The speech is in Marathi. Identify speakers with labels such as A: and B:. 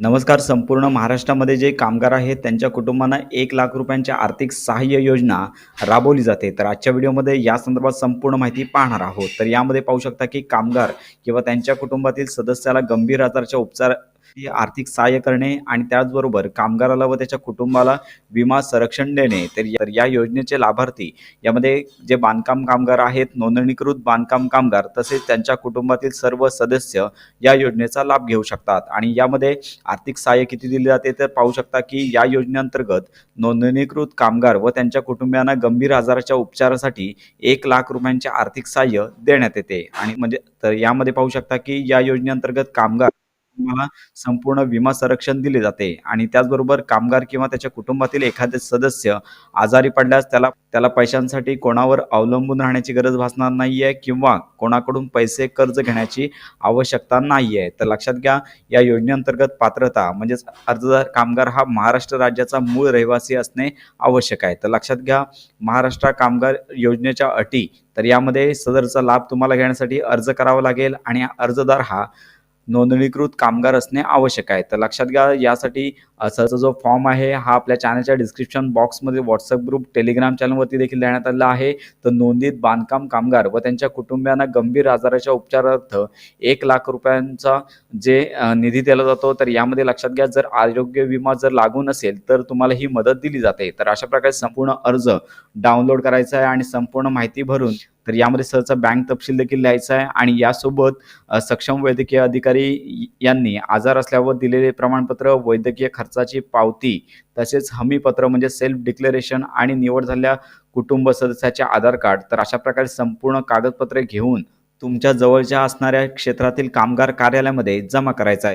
A: नमस्कार संपूर्ण महाराष्ट्रामध्ये जे कामगार आहेत त्यांच्या कुटुंबांना एक लाख रुपयांच्या आर्थिक सहाय्य योजना राबवली जाते. तर आजच्या व्हिडिओमध्ये या संदर्भात संपूर्ण माहिती पाहणार आहोत. तर यामध्ये पाहू शकता की कामगार किंवा त्यांच्या कुटुंबातील सदस्याला गंभीर आजाराच्या उपचार आर्थिक सहाय्य करणे आणि त्याचबरोबर कामगाराला व त्याच्या कुटुंबाला विमा संरक्षण देणे तर या- तर या योजनेचे लाभार्थी यामध्ये जे बांधकाम कामगार आहेत नोंदणीकृत बांधकाम कामगार तसेच त्यांच्या कुटुंबातील सर्व सदस्य या योजनेचा लाभ घेऊ शकतात. आणि यामध्ये आर्थिक सहाय्य किती दिले जाते तर पाहू शकता की या योजनेअंतर्गत नोंदणीकृत कामगार व त्यांच्या कुटुंबियांना गंभीर आजाराच्या उपचारासाठी एक लाख रुपयांचे आर्थिक सहाय्य देण्यात येते. आणि म्हणजे तर यामध्ये पाहू शकता की या योजनेअंतर्गत कामगार तुम्हाला संपूर्ण विमा संरक्षण दिले जाते. आणि त्याचबरोबर कामगार किंवा त्याच्या कुटुंबातील एखादे सदस्य आजारी पडल्यास त्याला त्याला पैशांसाठी कोणावर अवलंबून राहण्याची गरज भासणार नाही आहे किंवा कोणाकडून पैसे कर्ज घेण्याची आवश्यकता नाही आहे तर लक्षात घ्या या योजनेअंतर्गत पात्रता म्हणजेच अर्जदार कामगार हा महाराष्ट्र राज्याचा मूळ रहिवासी असणे आवश्यक आहे. तर लक्षात घ्या महाराष्ट्र कामगार योजनेच्या अटी तर यामध्ये सदरचा लाभ तुम्हाला घेण्यासाठी अर्ज करावा लागेल आणि अर्जदार हा नोंदणीकृत कामगार असणे आवश्यक आहे. तर लक्षात घ्या यासाठी असाचा जो फॉर्म आहे हा आपल्या चॅनलच्या डिस्क्रिप्शन बॉक्समध्ये व्हॉट्सअप ग्रुप टेलिग्राम चॅनलवरती देखील देण्यात आलेला आहे. तर नोंदीत बांधकाम कामगार व त्यांच्या कुटुंबियांना गंभीर आजाराच्या उपचारार्थ एक लाख रुपयांचा जे निधी दिला जातो तर यामध्ये लक्षात घ्या जर आरोग्य विमा जर लागू नसेल तर तुम्हाला ही मदत दिली जाते. तर अशा प्रकारे संपूर्ण अर्ज डाउनलोड करायचा आहे आणि संपूर्ण माहिती भरून तर यामध्ये सहसा बँक तपशील देखील लिहायचा आहे आणि यासोबत सक्षम वैद्यकीय अधिकारी यांनी आजार असल्यावर दिलेले प्रमाणपत्र वैद्यकीय खर्चाची पावती तसेच हमीपत्र म्हणजे सेल्फ डिक्लेरेशन आणि निवड झालेल्या कुटुंब सदस्याचे आधार कार्ड तर अशा प्रकारे संपूर्ण कागदपत्रे घेऊन तुमच्या जवळच्या असणाऱ्या क्षेत्रातील कामगार कार्यालयामध्ये जमा करायचा आहे.